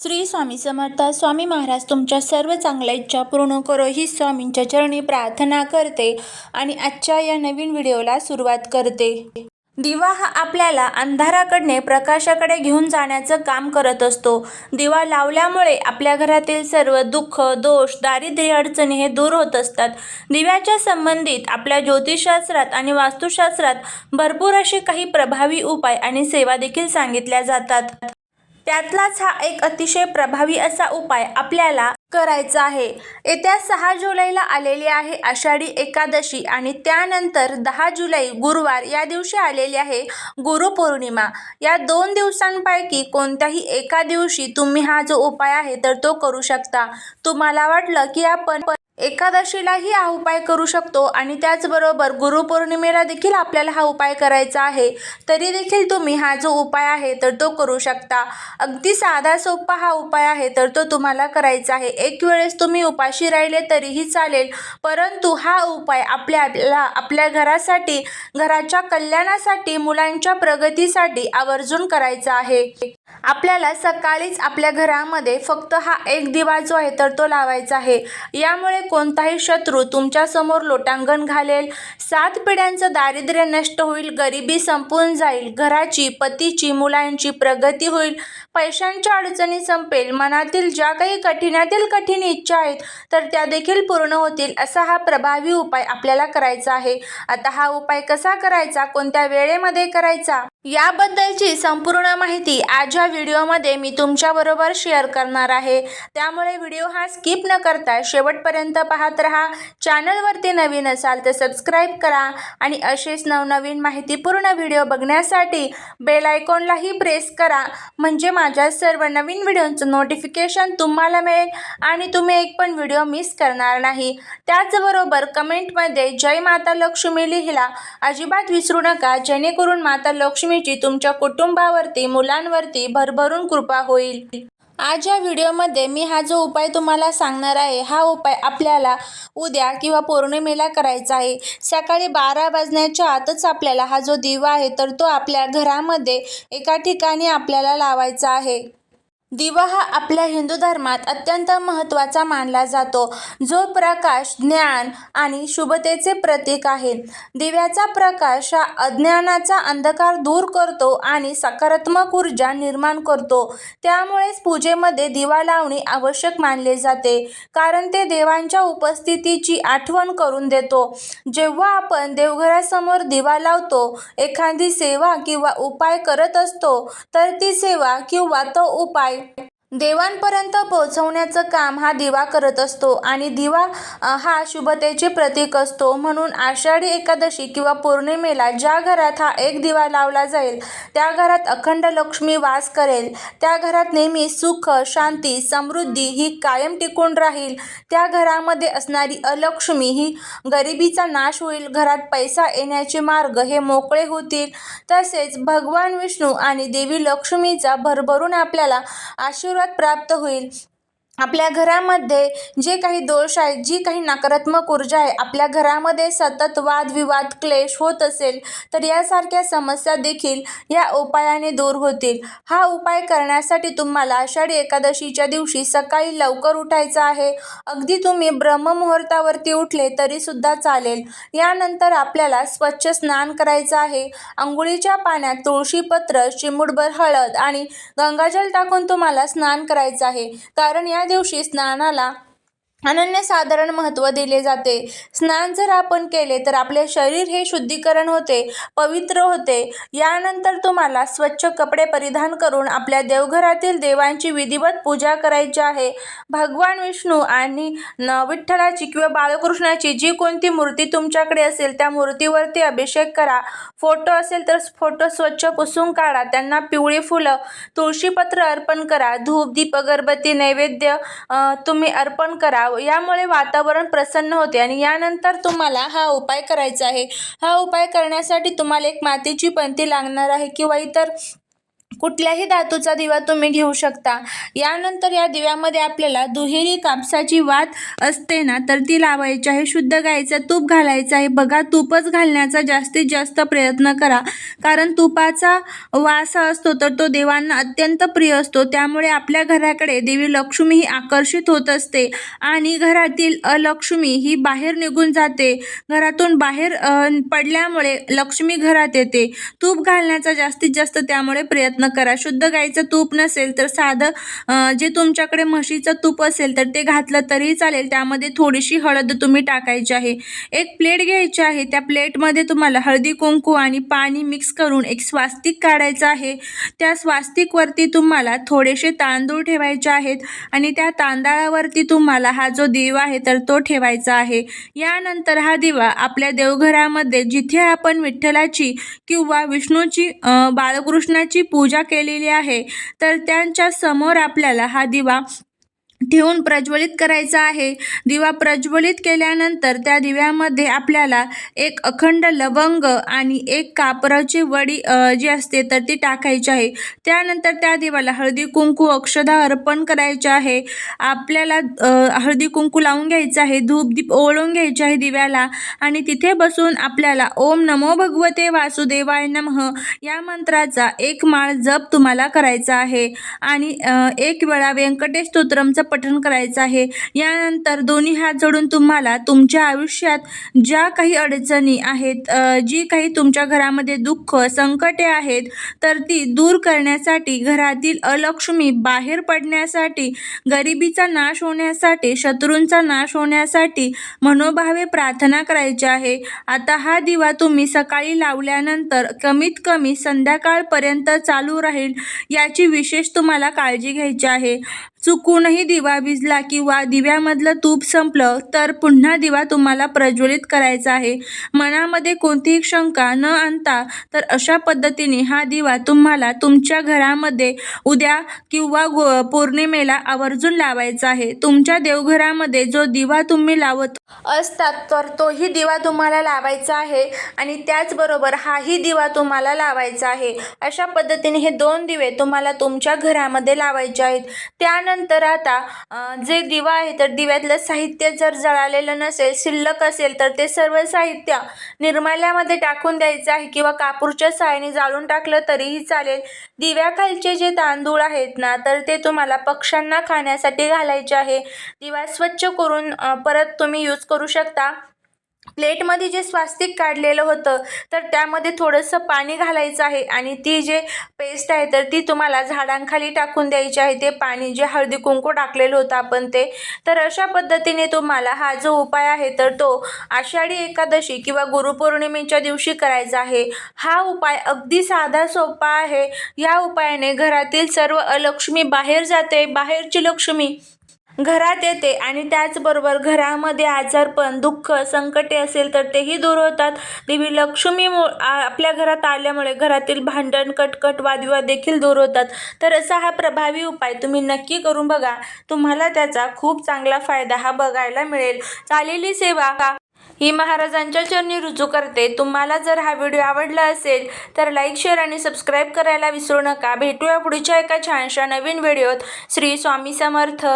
श्री स्वामी समर्थ स्वामी महाराज तुमच्या सर्व चांगल्या इच्छा पूर्ण करो ही स्वामींच्या चरणी प्रार्थना करते आणि आजच्या या नवीन व्हिडिओला सुरुवात करते. दिवा हा आपल्याला अंधाराकडने प्रकाशाकडे घेऊन जाण्याचं काम करत असतो. दिवा लावल्यामुळे आपल्या घरातील सर्व दुःख दोष दारिद्र्य अडचणी हे दूर होत असतात. दिव्याच्या संबंधित आपल्या ज्योतिषशास्त्रात आणि वास्तुशास्त्रात भरपूर असे काही प्रभावी उपाय आणि सेवा देखील सांगितल्या जातात. त्यातलाच हा एक अतिशय प्रभावी असा उपाय आपल्याला करायचा आहे. येत्या सहा जुलैला आलेली आहे आषाढी एकादशी आणि त्यानंतर दहा जुलै गुरुवार या दिवशी आलेली आहे गुरुपौर्णिमा या दोन दिवसांपैकी कोणत्याही एका दिवशी तुम्ही हा जो उपाय आहे तर तो करू शकता. तुम्हाला वाटलं की आपण एकादशीलाही हा उपाय करू शकतो आणि त्याचबरोबर गुरुपौर्णिमेला देखील आपल्याला हा उपाय करायचा आहे. तरी देखील तुम्ही हा जो उपाय आहे तर तो करू शकता. अगदी साधा सोपा हा उपाय आहे तर तो तुम्हाला करायचा आहे. एक वेळेस तुम्ही उपाशी राहिले तरीही चालेल परंतु हा उपाय आपल्याला आपल्या घरासाठी घराच्या कल्याणासाठी मुलांच्या प्रगतीसाठी आवर्जून करायचा आहे. आपल्याला सकाळीच आपल्या घरामध्ये फक्त हा एक दिवा जो आहे तर तो लावायचा आहे. यामुळे कोणताही शत्रू तुमच्यासमोर लोटांगण घालेल. सात पिढ्यांचं दारिद्र्य नष्ट होईल गरिबी संपून जाईल घराची पतीची मुलांची प्रगती होईल. पैशांच्या अडचणी संपेल मनातील ज्या काही कठीणातील कठीण इच्छा आहेत तर त्या देखील पूर्ण होतील असा हा प्रभावी उपाय आपल्याला करायचा आहे. आता हा उपाय कसा करायचा? कोणत्या वेळेमध्ये करायचा? याबद्दलची संपूर्ण माहिती आज या व्हिडिओमध्ये मी तुमच्याबरोबर शेअर करणार आहे. त्यामुळे व्हिडिओ हा स्किप न करता शेवटपर्यंत पाहत राहा. चॅनलवरती नवीन असाल तर सबस्क्राईब करा आणि असेच नवनवीन माहितीपूर्ण व्हिडिओ बघण्यासाठी बेल आयकॉनलाही प्रेस करा. म्हणजे माझ्या सर्व नवीन व्हिडिओंचं नोटिफिकेशन तुम्हाला मिळेल आणि तुम्ही एक पण व्हिडिओ मिस करणार नाही. त्याचबरोबर कमेंटमध्ये जय माता लक्ष्मी लिहिला. अजिबात विसरू नका जेणेकरून माता लक्ष्मी लक्ष्मीची तुमच्या कुटुंबावरती मुलांवरती भरभरून कृपा होईल. आज या व्हिडिओमध्ये मी हा जो उपाय तुम्हाला सांगणार आहे हा उपाय आपल्याला उद्या किंवा पौर्णिमेला करायचा आहे. सकाळी बारा वाजण्याच्या आतच आपल्याला हा जो दिवा आहे तर तो आपल्या घरामध्ये एका ठिकाणी आपल्याला लावायचा आहे. दिवा हा आपल्या हिंदू धर्मात अत्यंत महत्त्वाचा मानला जातो. जो प्रकाश ज्ञान आणि शुभतेचे प्रतीक आहे. दिव्याचा प्रकाश हा अज्ञानाचा अंधकार दूर करतो आणि सकारात्मक ऊर्जा निर्माण करतो. त्यामुळेच पूजेमध्ये दिवा लावणे आवश्यक मानले जाते. कारण ते देवांच्या उपस्थितीची आठवण करून देतो. जेव्हा आपण देवघरासमोर दिवा लावतो एखादी सेवा किंवा उपाय करत असतो तर ती सेवा किंवा तो उपाय Bye. देवांपर्यंत पोहोचवण्याचं काम हा दिवा करत असतो आणि दिवा हा शुभतेचे प्रतीक असतो. म्हणून आषाढी एकादशी किंवा पौर्णिमेला ज्या घरात हा एक दिवा लावला जाईल त्या घरात अखंड लक्ष्मी वास करेल. त्या घरात नेहमी सुख शांती समृद्धी ही कायम टिकून राहील. त्या घरामध्ये असणारी अलक्ष्मी ही गरिबीचा नाश होईल. घरात पैसा येण्याचे मार्ग हे मोकळे होतील. तसेच भगवान विष्णू आणि देवी लक्ष्मीचा भरभरून आपल्याला आशीर्वाद प्राप्त होईल. आपल्या घरामध्ये जे काही दोष आहेत जी काही नकारात्मक ऊर्जा आहे आपल्या घरामध्ये सतत वादविवाद क्लेश होत असेल तर यासारख्या समस्या देखील या उपायाने दूर होतील. हा उपाय करण्यासाठी तुम्हाला आषाढी एकादशीच्या दिवशी सकाळी लवकर उठायचं आहे. अगदी तुम्ही ब्रह्ममुहूर्तावरती उठले तरीसुद्धा चालेल. यानंतर आपल्याला स्वच्छ स्नान करायचं आहे. आंघोळीच्या पाण्यात तुळशीपत्र चिमूटभर हळद आणि गंगाजल टाकून तुम्हाला स्नान करायचं आहे. कारण या दिवशी स्नानाला अनन्यसाधारण महत्त्व दिले जाते. स्नान जर आपण केले तर आपले शरीर हे शुद्धीकरण होते पवित्र होते. यानंतर तुम्हाला स्वच्छ कपडे परिधान करून आपल्या देवघरातील देवांची विधिवत पूजा करायची आहे. भगवान विष्णू आणि न विठ्ठलाची किंवा बाळकृष्णाची जी कोणती मूर्ती तुमच्याकडे असेल त्या मूर्तीवरती अभिषेक करा. फोटो असेल तर फोटो स्वच्छ पुसून काढा. त्यांना पिवळी फुलं तुळशीपत्र अर्पण करा. धूप दीप अगरबत्ती नैवेद्य तुम्ही अर्पण करा. यामुळे वातावरण प्रसन्न होते. आणि यानंतर तुम्हाला हा उपाय करायचा आहे. हा उपाय करण्यासाठी तुम्हाला एक मातीची पणती लागणार आहे किंवा इतर कुठल्याही धातूचा दिवा तुम्ही घेऊ शकता. यानंतर या दिव्यामध्ये आपल्याला दुहेरी कापसाची वात असते ना तर ती लावायची आहे शुद्ध गायीचं तूप घालायचं आहे. बघा तूपच घालण्याचा जास्तीत जास्त प्रयत्न करा. कारण तुपाचा वास असतो तर तो देवांना अत्यंत प्रिय असतो. त्यामुळे आपल्या घराकडे देवी लक्ष्मी ही आकर्षित होत असते आणि घरातील अलक्ष्मी ही बाहेर निघून जाते. घरातून बाहेर पडल्यामुळे लक्ष्मी घरात येते. तूप घालण्याचा जास्तीत जास्त त्यामुळे प्रयत्न करा. शुद्ध गाईचं तूप नसेल तर साधं जे तुमच्याकडे म्हशीचं तूप असेल तर ते घातलं तरी चालेल. त्यामध्ये थोडीशी हळद तुम्ही टाकायची आहे. एक प्लेट घ्यायची आहे. त्या प्लेटमध्ये तुम्हाला हळदी कुंकू आणि पाणी मिक्स करून एक स्वास्तिक काढायचं आहे. त्या स्वास्तिकवरती तुम्हाला थोडेसे तांदूळ ठेवायचे आहेत आणि त्या तांदळावरती तुम्हाला हा जो दिवा आहे तर तो ठेवायचा आहे. यानंतर हा दिवा आपल्या देवघरामध्ये जिथे आपण विठ्ठलाची किंवा विष्णूची बाळकृष्णाची पूजा पूजा केलेली आहे. तर त्यांच्यासमोर आपल्याला हा दिवा ठेवून प्रज्वलित करायचा आहे. दिवा प्रज्वलित केल्यानंतर त्या दिव्यामध्ये आपल्याला एक अखंड लवंग आणि एक कापराची वडी जी असते तर ती टाकायची आहे. त्यानंतर त्या दिवाला हळदी कुंकू अक्षदा अर्पण करायचे आहे. आपल्याला हळदी कुंकू लावून घ्यायचं आहे. धूप दीप ओळून घ्यायचे आहे दिव्याला आणि तिथे बसून आपल्याला ओम नमो भगवते वासुदेवाय नमः या मंत्राचा एक माळ जप तुम्हाला करायचा आहे. आणि एक वेळा व्यंकटेश स्तोत्रमचं पठण करायचं आहे. यानंतर दोन्ही हात जोडून तुम्हाला तुमच्या आयुष्यात ज्या काही अडचणी आहेत जी काही तुमच्या घरामध्ये दुःख संकटे आहेत तर ती दूर करण्यासाठी घरातील अलक्ष्मी बाहेर पडण्यासाठी गरिबीचा नाश होण्यासाठी शत्रूंचा नाश होण्यासाठी मनोभावे प्रार्थना करायची आहे. आता हा दिवा तुम्ही सकाळी लावल्यानंतर कमीत कमी संध्याकाळपर्यंत चालू राहील याची विशेष तुम्हाला काळजी घ्यायची आहे. चुकूनही दिवा विजला किंवा दिव्यामधलं तूप संपलं तर पुन्हा दिवा तुम्हाला प्रज्वलित करायचा आहे. मनामध्ये कोणतीही शंका न आणता तर अशा पद्धतीने हा दिवा तुम्हाला तुमच्या घरामध्ये उद्या किंवा गो पौर्णिमेला आवर्जून लावायचा आहे. तुमच्या देवघरामध्ये जो दिवा तुम्ही लावत असतात तर तोही दिवा तुम्हाला लावायचा आहे आणि त्याचबरोबर हाही दिवा तुम्हाला लावायचा आहे. अशा पद्धतीने हे दोन दिवे तुम्हाला तुमच्या घरामध्ये लावायचे आहेत. त्यानंतर आता जे दिवा आहे तर दिव्यातलं साहित्य जर जळालेलं नसेल शिल्लक असेल तर ते सर्व साहित्य निर्माल्यामध्ये टाकून द्यायचं आहे किंवा कापूरच्या साहाय्याने जाळून टाकलं तरीही चालेल. दिव्याखालचे जे तांदूळ आहेत ना तर ते तुम्हाला पक्ष्यांना खाण्यासाठी घालायचे आहे. दिवा स्वच्छ करून परत तुम्ही यूज करू शकता. प्लेटमध्ये जे स्वास्तिक काढलेलं होतं तर त्यामध्ये थोडंसं पाणी घालायचं आहे आणि ती जे पेस्ट आहे तर ती तुम्हाला झाडांखाली टाकून द्यायची आहे. ते पाणी जे हळदी कुंकू टाकलेलं होतं आपण ते. तर अशा पद्धतीने तुम्हाला हा जो उपाय आहे तर तो आषाढी एकादशी किंवा गुरुपौर्णिमेच्या दिवशी करायचा आहे. हा उपाय अगदी साधा सोपा आहे. या उपायाने घरातील सर्व अलक्ष्मी बाहेर जाते. बाहेरची लक्ष्मी घरात येते आणि त्याचबरोबर घरामध्ये आजारपण दुःख संकटे असेल तर तेही दूर होतात. देवी लक्ष्मी मु आपल्या घरात आल्यामुळे घरातील भांडण कटकट वादविवाद देखील दूर होतात. तर असा हा प्रभावी उपाय तुम्ही नक्की करून बघा. तुम्हाला त्याचा खूप चांगला फायदा हा बघायला मिळेल. चालेली सेवा ही महाराजांच्या चरणी रुजू करते. तुम्हाला जर हा व्हिडिओ आवडला असेल तर लाईक शेअर आणि सबस्क्राईब करायला विसरू नका. भेटूया पुढच्या एका छानशा नवीन व्हिडिओत. श्री स्वामी समर्थ.